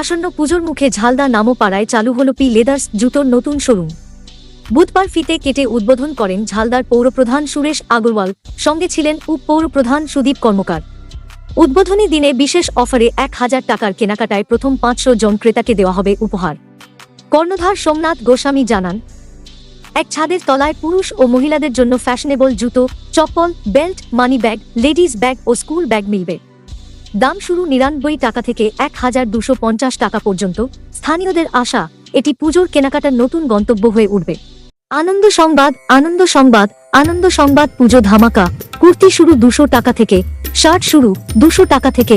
আসন্ন পুজোর মুখে ঝালদা নামোপাড়ায় চালু হল পি লেদার্স জুতোর নতুন শোরুম। বুধবার ফিতে কেটে উদ্বোধন করেন ঝালদার পৌরপ্রধান সুরেশ আগরওয়াল, সঙ্গে ছিলেন উপ পৌরপ্রধান সুদীপ কর্মকার। উদ্বোধনী দিনে বিশেষ অফারে এক হাজার টাকার কেনাকাটায় প্রথম পাঁচশো জন ক্রেতাকে দেওয়া হবে উপহার। কর্ণধার সোমনাথ গোস্বামী জানান, এক ছাদের তলায় পুরুষ ও মহিলাদের জন্য ফ্যাশনেবল জুতো, চপ্পল, belt, money bag, ladies bag ও স্কুল ব্যাগ মিলবে। দাম শুরু নিরানব্বই টাকা থেকে এক পঞ্চাশ টাকা পর্যন্ত। স্থানীয়দের আশা, এটি পুজোর কেনাকাটার নতুন গন্তব্য হয়ে উঠবে। আনন্দ সংবাদ আনন্দ সংবাদ আনন্দ সংবাদ পুজো ধামাকা। কুর্তি শুরু দুশো টাকা থেকে, শার্ট শুরু দুশো টাকা থেকে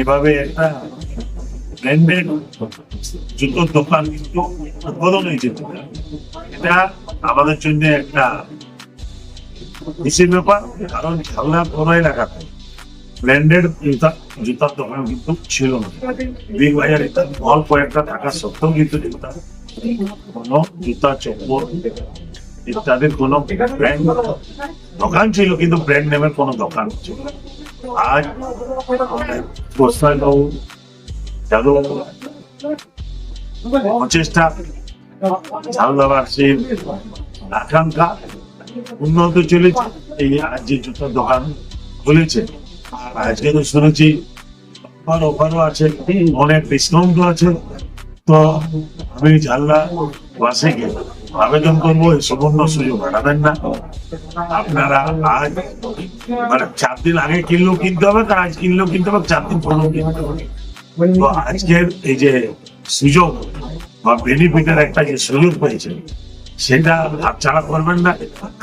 এভাবে একটা ব্র্যান্ডেড জুতোর দোকান কিন্তু উদ্বোধন হয়েছে এটা আমাদের জন্য একটা বিশেষ ব্যাপার, কারণ ঝালনা কোনো এলাকাতে ব্র্যান্ডেড জুতা জুতার দোকান কিন্তু ছিল না বিগ বাজারে অল্প একটা থাকা সত্ত্বেও কিন্তু জুতা কোনো জুতা, চপ্পল ইত্যাদির কোনো ব্র্যান্ড দোকান ছিল, কিন্তু ব্র্যান্ড নেমের কোনো দোকান ছিল। আজ ঝালদাবাসীর আকাঙ্ক্ষা উন্নত চলেছে। এই যে জুতার দোকান খুলেছে। আর আজকে তো শুনেছি, অফার, অফারও আছে, অনেক ডিসকাউন্টও আছে। তো আমি জানলা বাসে আবেদন করব, এই সুবর্ণ সুযোগ হারাবেন না। আপনারা আজ মানে চার দিন আগে কিনলেও কিনতে হবে তার আজ কিনলেও কিনতে হবে, চার দিন পরেও কিনতে হবে। আজকের এই যে সুযোগ বা বেনিফিটের একটা যে সুযোগ পেয়েছে, সেটা হাতছাড়া করবেন না।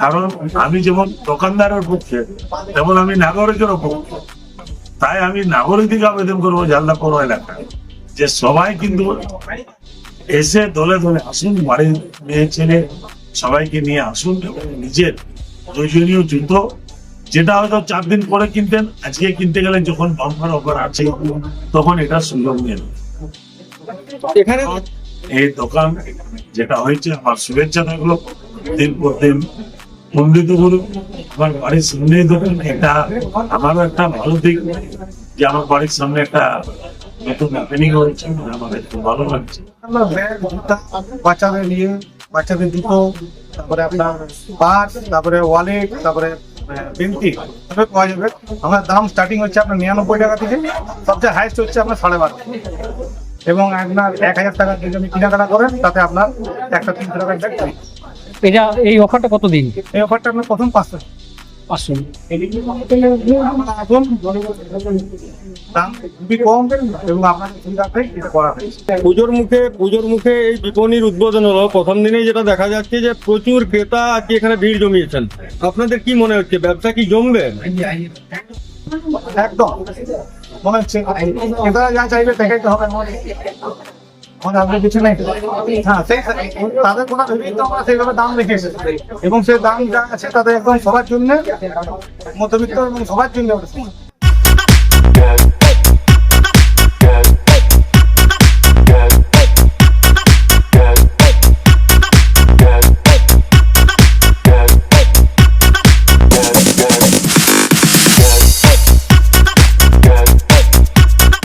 কারণ আমি যেমন দোকানদারের পক্ষে, তেমন আমি নাগরিকেরও পক্ষে। তাই আমি নাগরিককে আবেদন করব, জানলা পৌর এলাকায়। যে সবাই কিন্তু এসে দলে দলে আসুন বাড়ির মেয়ে ছেলে সবাইকে নিয়ে আসুন এবং নিজের প্রয়োজনীয় জুতো যেটা হয়তো চার দিন পরে কিনতেন আজকে কিনতে গেলে যখন বাম্পার অফার আছে তখন এটা সুযোগ নেন এখানে এই দোকান যেটা হয়েছে আমার শুভেচ্ছা থাকল। দিন পর দিন উন্নীত করুন আমার বাড়ির সামনে দোকান এটা আমারও একটা ভালো দিক যে আমার বাড়ির সামনে একটা জুতা বাচ্চাদের নিয়ে বাচ্চাদের জুতো তারপরে আপনার পার্স তারপরে ওয়ালেট তারপরে তবে পাওয়া যাবে। আমার দাম স্টার্টিং হচ্ছে আপনার নিরানব্বই টাকা থেকে সবচেয়ে হাইস্ট হচ্ছে আপনার সাড়ে বারো। এবং আপনার এক হাজার টাকার যদি আপনি কেনাকাটা করেন তাতে আপনার একটা তিনশো টাকার ব্যাগ এটা এই অফারটা কত দিন এই অফারটা আপনার প্রথম পাঁচশো পাঁচশো দাম খুবই কম এবং আপনাদের এটা করা হয়েছে। পুজোর মুখে পুজোর মুখে এই বিপণীর উদ্বোধন হলো। প্রথম দিনেই যেটা দেখা যাচ্ছে যে প্রচুর ক্রেতা আজকে এখানে ভিড় জমিয়েছেন। আপনাদের কি মনে হচ্ছে ব্যবসা কি জমবে? একদম। মনে হচ্ছে। যা চাইবে দেখাইতে হবে। কিছু নেই? হ্যাঁ তাদের কোনো ভেবেই দাম রেখেছি এবং সেই দাম যা আছে তাদের একদম সবার জন্য মধ্যবিত্ত এবং সবার জন্য।